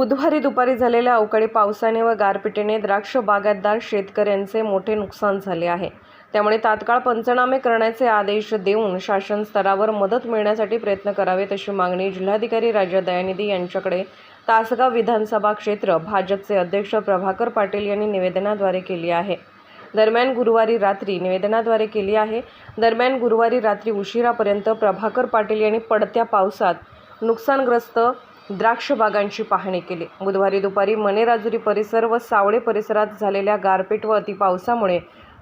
बुधवारी दुपारी झालेल्या अवकाळी पावसाने व गारपिटीने द्राक्ष बागायतदार शेतकऱ्यांचे मोठे नुकसान झाले आहे. त्यामुळे तात्काळ पंचनामे करण्याचे आदेश देऊन शासन स्तरावर मदत मिळण्यासाठी प्रयत्न करावेत अशी मागणी जिल्हाधिकारी राजा दयानिधी यांच्याकडे तासगाव विधानसभा क्षेत्र भाजपचे अध्यक्ष प्रभाकर पाटील यांनी निवेदनाद्वारे केली आहे. दरम्यान गुरुवारी रात्री निवेदनाद्वारे केली आहे. दरम्यान गुरुवारी रात्री उशिरापर्यंत प्रभाकर पाटील यांनी पडत्या पावसात नुकसानग्रस्त द्राक्ष बागांची पाहणी केली. बुधवारी दुपारी मनेराजुरी परिसर व सावळे परिसरात झालेल्या गारपीट व अतिपावसामुळे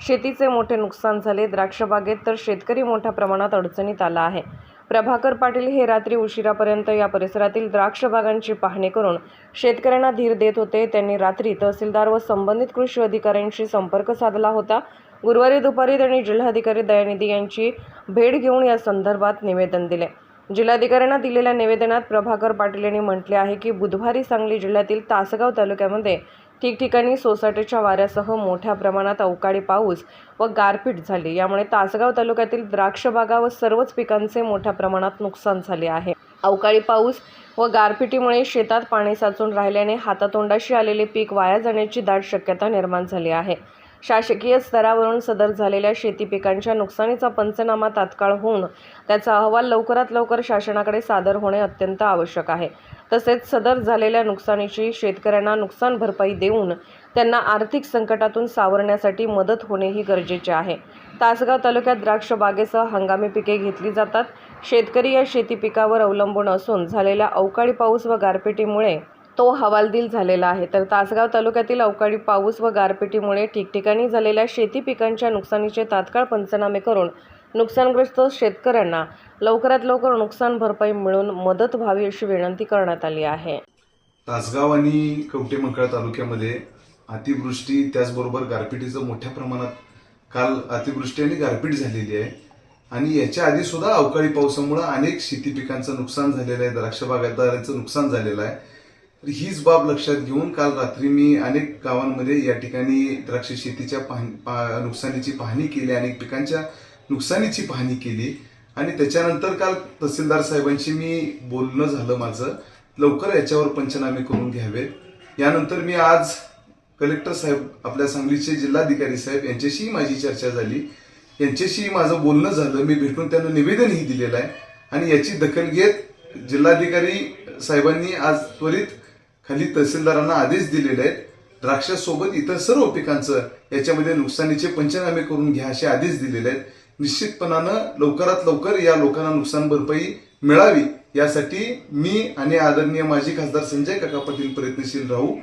शेतीचे मोठे नुकसान झाले. द्राक्षबागेत तर शेतकरी मोठ्या प्रमाणात अडचणीत आला आहे. प्रभाकर पाटील हे रात्री उशिरापर्यंत या परिसरातील द्राक्षबागांची पाहणी करून शेतकऱ्यांना धीर देत होते. त्यांनी रात्री तहसीलदार व संबंधित कृषी अधिकाऱ्यांशी संपर्क साधला होता. गुरुवारी दुपारी त्यांनी जिल्हाधिकारी दयानिधी यांची भेट घेऊन या संदर्भात निवेदन दिले. जिल्हाधिकाऱ्यांना दिलेल्या निवेदनात प्रभाकर पाटील यांनी म्हटले आहे की बुधवारी सांगली जिल्ह्यातील तासगाव तालुक्यामध्ये ठिकठिकाणी सोसायटीच्या वाऱ्यासह मोठ्या प्रमाणात अवकाळी पाऊस व गारपीट झाली. यामुळे तासगाव तालुक्यातील द्राक्ष बागा व सर्वच पिकांचे मोठ्या प्रमाणात नुकसान झाले आहे. अवकाळी पाऊस व गारपिटीमुळे शेतात पाणी साचून राहिल्याने हातातोंडाशी आलेले पीक वाया जाण्याची दाट शक्यता निर्माण झाली आहे. शासकीय स्तरावरून सदर झालेल्या शेती पिकांच्या नुकसानीचा पंचनामा तात्काळ होऊन त्याचा अहवाल लवकरात लवकर शासनाकडे सादर होणे अत्यंत आवश्यक आहे. तसेच सदर झालेल्या नुकसानीची शेतकऱ्यांना नुकसान भरपाई देऊन त्यांना आर्थिक संकटातून सावरण्यासाठी मदत होणेही गरजेचे आहे. तासगाव तालुक्यात द्राक्ष बागेसह हंगामी पिके घेतली जातात. शेतकरी या शेती पिकावर अवलंबून असून झालेल्या अवकाळी पाऊस व गारपिटीमुळे तो हवालदिल झालेला आहे. तर तासगाव तालुक्यातील अवकाळी पाऊस व गारपिटीमुळे ठिकठिकाणी झालेल्या शेती पिकांच्या नुकसानीचे तात्काळ पंचनामे करून नुकसानग्रस्त शेतकऱ्यांना लवकरात लवकर नुकसान भरपाई मिळून मदत व्हावी अशी विनंती करण्यात आली आहे. तासगाव आणि कवटेमंकाळ तालुक्यामध्ये अतिवृष्टी त्याचबरोबर गारपिटीचं मोठ्या प्रमाणात काल अतिवृष्टी आणि गारपीट झालेली आहे. आणि याच्या आधी सुद्धा अवकाळी पावसामुळे अनेक शेती पिकांचं नुकसान झालेलं आहे. द्राक्ष बागायतदारांचं नुकसान झालेलं आहे. तर हीच बाब लक्षात घेऊन काल रात्री मी अनेक गावांमध्ये या ठिकाणी द्राक्ष शेतीच्या पाहणी पा- नुकसानीची पाहणी केली अनेक पिकांच्या नुकसानीची पाहणी केली. आणि त्याच्यानंतर काल तहसीलदार साहेबांशी मी बोलणं झालं माझं. लवकर याच्यावर पंचनामे करून घ्यावेत यानंतर मी आज कलेक्टर साहेब आपल्या सांगलीचे जिल्हाधिकारी साहेब यांच्याशीही माझी चर्चा झाली. यांच्याशी माझं बोलणं झालं. मी भेटून त्यांना निवेदनही दिलेलं आहे. आणि याची दखल घेत जिल्हाधिकारी साहेबांनी आज त्वरित खाली तहसीलदारांना आदेश दिलेले आहेत. द्राक्षासोबत इतर सर्व पिकांचं याच्यामध्ये नुकसानीचे पंचनामे करून घ्या असे आदेश दिलेले आहेत. निश्चितपणानं लवकरात लवकर या लोकांना नुकसान भरपाई मिळावी यासाठी मी आणि आदरणीय माजी खासदार संजय काका पाटील प्रयत्नशील राहू.